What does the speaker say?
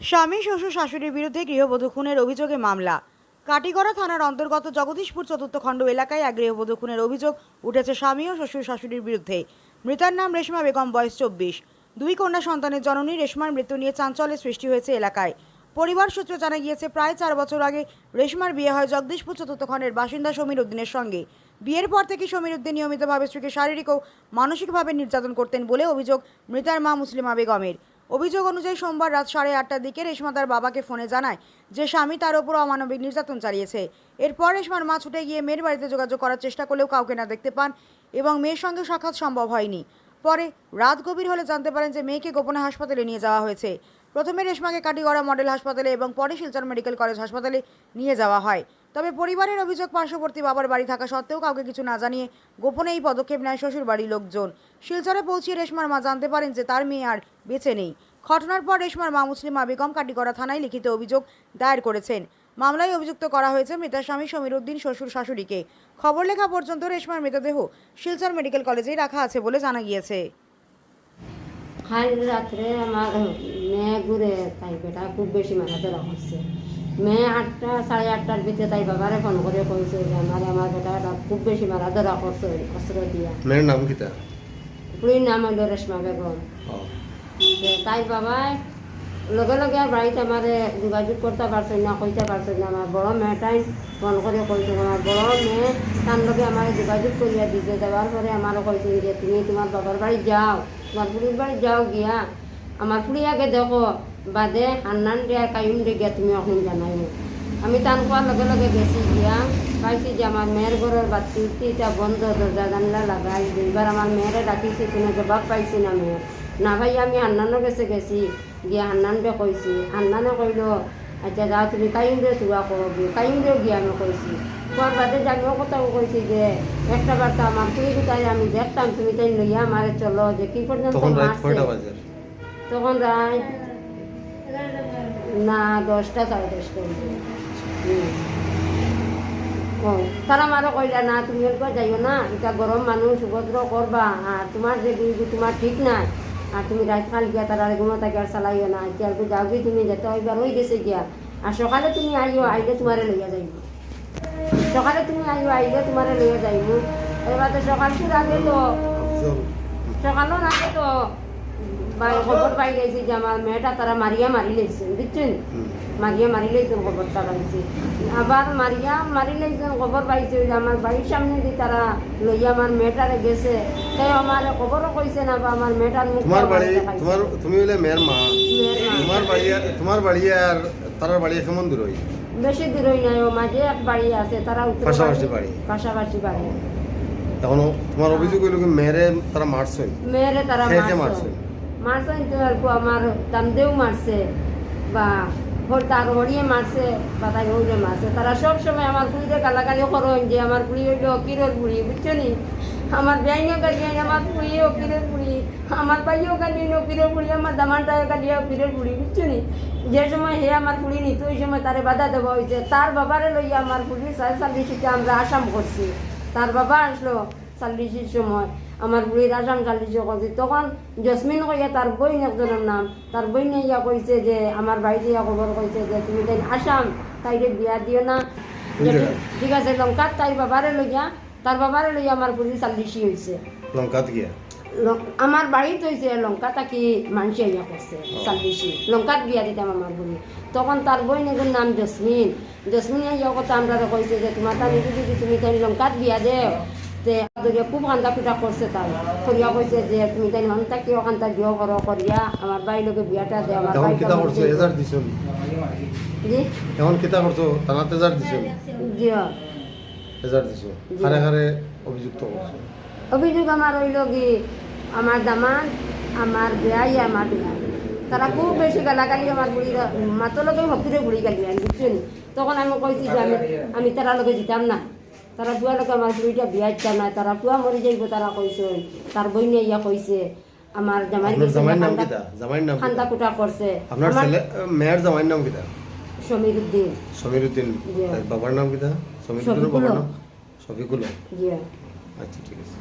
স্বামী, শ্বশুর, শাশুড়ির বিরুদ্ধে গৃহবধূ খুনের অভিযোগে মামলা। কাটিগড়া থানার অন্তর্গত জগদীশপুর চতুর্থ খণ্ড এলাকায় এক গৃহবধূ খুনের অভিযোগ উঠেছে স্বামী ও শ্বশুর শাশুড়ির বিরুদ্ধে। মৃতার নাম রেশমা বেগম, বয়স চব্বিশ। দুই কন্যা সন্তানের জননী রেশমার মৃত্যু নিয়ে চাঞ্চল্যের সৃষ্টি হয়েছে এলাকায়। পরিবার সূত্রে জানা গিয়েছে, প্রায় চার বছর আগে রেশমার বিয়ে হয় জগদীশপুর চতুর্থ খণ্ডের বাসিন্দা সমীর উদ্দিনের সঙ্গে। বিয়ের পর থেকে সমীর উদ্দিন নিয়মিতভাবে স্ত্রীকে শারীরিক ও মানসিকভাবে নির্যাতন করতেন বলে অভিযোগ মৃতার মা মুসলিমা বেগমের। অভিযোগ অনুযায়ী সোমবার রাত সাড়ে আটটার দিকে রেশমা তার বাবাকে ফোনে জানায় যে স্বামী তার ওপর অমানবিক নির্যাতন চালিয়েছে। এরপর রেশমার মা ছুটে গিয়ে মেয়ের বাড়িতে যোগাযোগ করার চেষ্টা করলেও কাউকে না দেখতে পান এবং মেয়ের সঙ্গে সাক্ষাৎ সম্ভব হয়নি। পরে রাত গভীর হলে জানতে পারেন যে মেয়েকে গোপনে হাসপাতালে নিয়ে যাওয়া হয়েছে। প্রথমে রেশমাকে কাটিগড়া মডেল হাসপাতালে এবং পরে শিলচর মেডিকেল কলেজ হাসপাতালে নিয়ে যাওয়া হয়। তবে পরিবারের অভিযোগ, পার্শ্ববর্তী বাবার বাড়ি থাকা সত্ত্বেও কাউকে কিছু না জানিয়ে গোপনে এই পদক্ষেপ নেয় শ্বশুর বাড়ির লোকজন। শিলচরে পৌঁছিয়ে রেশমার মা জানতে পারেন যে তার মেয়ে আর বেঁচে নেই। ঘটনার পর রেশমার মা মুসলিমা বেগম কাটিগড়া থানায় লিখিত অভিযোগ দায়ের করেছেন। মামলায় অভিযুক্ত করা হয়েছে মৃতার স্বামী সমীর উদ্দিন শ্বশুর শাশুড়িকে। খবর লেখা পর্যন্ত রেশমার মৃতদেহ শিলচর মেডিকেল কলেজেই রাখা আছে বলে জানা গিয়েছে। কাল রাত্রে আমার মেয়ে ঘুরে তাই বেটা খুব বেশি ধরা হচ্ছে মেয়ে আটটা সাড়ে আটটার ভিতরে তাই বাবারে ফোন করে কইছে যে আমার আমার বেটাটা খুব বেশি মারা ধরা করছে অস্ত্র দিয়া। মেয়ের নাম কিতা? পুরীর নাম হলো রেশমা বেগম। তাই বাবাই লগে লগে আর বাড়িতে আমার যোগাযোগ করতে পারছে না, কইতে পারছে না আমার বড় মেয়েটাই ফোন করে কইছে আমার বড় মেয়ে তার লগে আমার যোগাযোগ করিয়া দিছে দেওয়ার পরে আমার কইছে যে, তুমি তোমার বাবার বাড়ি যাও তোমার পুরীর বাড়ি যাও গিয়া আমার পুরী আগে দেখো, বাদে হান্নান দিয়া, কায়ুম দিয়ে গিয়া, তুমি এখন জানাই আমি টান কোৱাৰ লগে লগে গেছি গিয়া, পাইছি যে আমার মেয়ের ঘরের বাতি উঠি এতিয়া বন্ধ দরজা জানলা লাগাই দুইবার আমার মেয়েরে ডাকিছি, কোনো জবাব পাইছি না মেয়ের না ভাই, আমি হান্নানো গেছে গেছি। গিয়া হান্নানকে কইছি হান্নানে কইল আচ্ছা যাও তুমি কাইমরে তুয়া করবি কাইমরেও গিয়া আমি কইছি কোয়ার বাদে আমিও কথাও কইছি যে একটা বার্তা আমার তুমি কোথায় আমি দেখতাম তুমি তাই লইয়া আমারে চলো যে কি পর্যন্ত তখন রাত না দশটা সাড়ে দশটা। ও তারা মারো কইলা না তুমি যাইও না এটা গরম মানুষ উপদ্র করবা আর তোমার যে তোমার ঠিক নাই। আর তুমি রাত খাল গিয়া তারা ঘুমো তাকে আর চালাইও না। এতিয়া আর যাও গিয়ে তুমি যেতে এবার ওই গেছে গিয়া। আর সকালে তুমি আইও আইলে তোমারে লইয়া যাইব। সকালে তুমি আইও আইলে তোমারে লইয়া যাইব। এবার তো সকাল তো আগে তো সকালও না তো খবর পাই গেছি যে আমার মেয়েটা তারা মারিয়া মারি লেগছে বুঝছেন? মারিয়া মারি লেগছেন খবরটা পাইছি। আবার মারিয়া মারি লেগছেন খবর পাইছে যে আমার বাড়ির সামনে দিয়ে তারা লইয়া আমার মেয়েটারে গেছে তাই আমার খবরও কইছে না বা আমার মেয়েটার মুখ তোমার বাড়ি তোমার তুমি হইলে মেয়ের মা। তোমার বাড়ি তোমার বাড়ি আর তার বাড়ি কেমন দূর হই বেশি দূরই নাই ও মাঝে এক বাড়ি আছে তারা উত্তর পাশাপাশি বাড়ি। পাশাপাশি বাড়ি। তখন তোমার অভিযোগ হইল কি মেয়েরে তারা মারছে? মেয়েরে তারা মারছে? মারছে তো আর আমার দামদেও মারছে, বা হর তার হরিয়ে মারছে, বা তাই হরিয়ে মারছে। তারা সব সময় আমার পুরীতে গালাগালি করেন যে আমার পুরী হইল অকিরের পুরী বুঝছ নি? আমার বেআইনিও আইন আমার পুরী অকিরের পুরী আমার গালি আইন অকিরের পুরী আমার দামানটাও গালি অকিরের পুরী বুঝছ নি? যে সময় হে আমার পুরী নিত, ওই সময় তারে বাধা দেওয়া হয়েছে তার বাবারে লইয়া আমার পুরী সাড়ে চাল্লিশিতে আমরা আসাম করছি। তার বাবা আসলো চাল্লিশের সময়। আমার বুড়ির আসাম চাল্লিশে করছে তখন জসমিন কইয়া তার বইন একজনের নাম। তার বইন ইয়া কইছে যে আমার বাড়িতে ইয়া খবর কইছে যে তুমি তাই আসাম তাইরে বিয়া দিও না। ঠিক- আছে লঙ্কার তাই বাবারে লইয়া তার বাবারে লইয়া আমার বুড়ি চাল্লিশি হয়েছে লঙ্কাত গিয়া? আমার বাড়িতে হয়েছে লঙ্কা তাকি মানুষে ইয়া করছে চাল্লিশি লঙ্কাত বিয়া দিতাম আমার বুড়ি তখন তার বই নিজের নাম জসমিন জসমিন ইয়া কথা আমরা কইছে যে তোমার তার যদি তুমি তাই লঙ্কাত বিয়া দেও। তে আদরিয়া খুব কান্দা পিটা করছে তাই। করিয়া কইছে যে তুমি তাই হন্তা কি ওখানটা দিও করো করিয়া আমার বাড়ির লোকে বিয়াটা দে আমার তখন কিতা করছ? এজার দিছুন জি? এখন কিতা করছ? থানাতে এজার দিছুন জিও এজার দিছো? হারে হারে অভিযুক্ত করছ? অভিযোগ আমার হইল কি আমার দামান আমার বেয়াই আমার বেয়াই। তারা খুব বেশি গালাগালি আমার বুড়ি মাতো লগে হকিরে বুড়ি গালি আনি বুঝছেন তখন আমি কইছি যে আমি আমি তারা লগে দিতাম না। তারা বুয়া লোক আমার বুড়িটা বিয়া ইচ্ছা নাই তারা পুয়া মরে যাইব তারা কইছে তার বইনে ইয়া কইছে আমার জামাই আপনার নাম কিতা? জামাইয়ের নাম খান্দা কুটা করছে আপনার ছেলে মেয়ের জামাইর নাম কিতা? সমীর উদ্দিন সমীর উদ্দিন বাবার নাম কিতা? সমীর উদ্দিনের বাবার নাম? শফিকুল আচ্ছা ঠিক আছে।